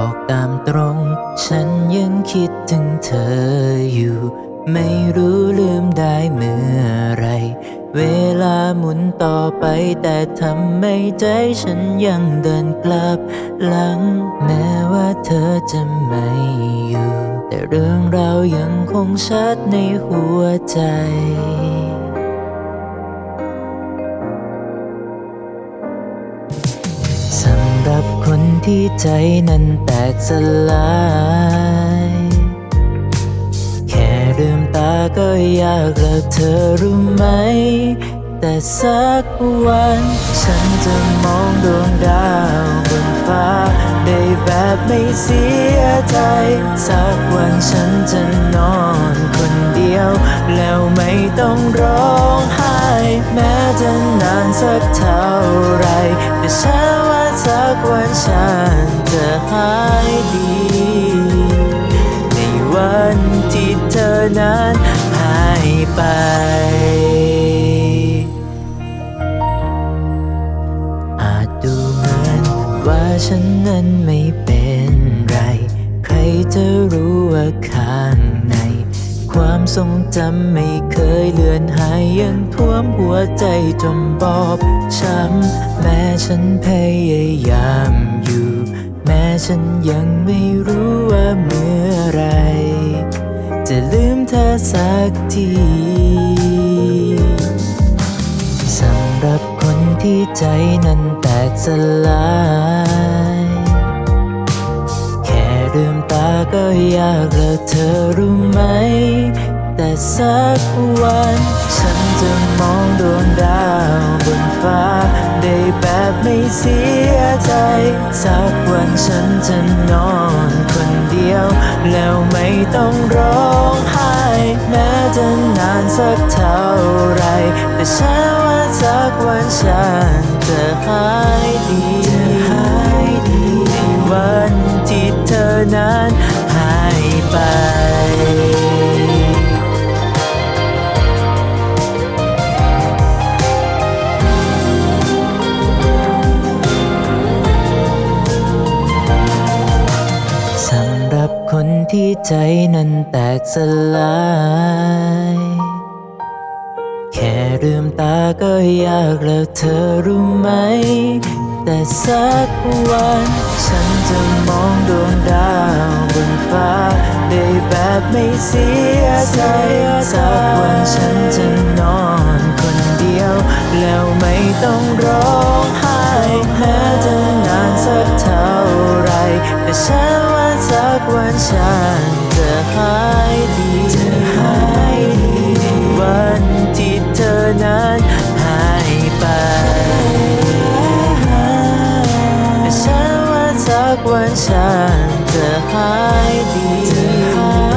อกตามตรง ฉันยังคิดถึงเธออยู่ ไม่รู้ลืมได้เมื่อไร เวลาหมุนต่อไปแต่ทำให้ใจฉันยังเดินกลับ หลังแม้ว่าเธอจะไม่อยู่ แต่เรื่องราวยังคงชัดในหัวใจ ที่ใจนั้นแตกสลาย แค่ลืมตาก็ยากแล้วเธอรู้ไหม แต่สักวัน ฉันจะมองดวงดาวบนฟ้า ได้แบบไม่เสียใจ สักวันฉันจะนอนคนเดียว แล้วไม่ต้องร้องไห้ แม้จะนานสักเท่าไร แต่ฉันว่าสักวันฉันจะหายดี ในวันที่เธอนั้นหายไป ฉันนั้นไม่เป็นไร ใครจะรู้ว่าข้างใน ความทรงจำไม่เคยเลือนหายยังท่วมหัวใจจนบอบช้ำแม้ฉันพยายามอยู่ แม้ฉันยังไม่รู้ว่าเมื่อไร จะลืมเธอสักทีสำหรับคนที่ใจนั้นแตกสลาย ก็ยากแล้วเธอรู้ไหม แต่สักวัน ฉันจะมองดวงดาวบนฟ้า ได้แบบไม่เสียใจ สักวันฉันจะนอนคนเดียว แล้วไม่ต้องร้องไห้ แม้จะนานสักเท่าไร แต่ฉันว่าสักวันฉันจะหายดี คนที่ใจนั้นแตกสลาย แค่ลืมตาก็ยากแล้วเธอรู้ไหม แต่สักวัน ฉันจะมองดวงดาวบนฟ้า ได้แบบไม่เสียใจ สักวันฉันจะนอนคนเดียว แล้วไม่ต้องร้องไห้แม้จะนานสักเท่าไรแต่ฉัน สักวันฉันจะหายดีจะหายดีวันที่เธอนั้นหายไปแต่ฉันว่าสักวันฉันจะหายดี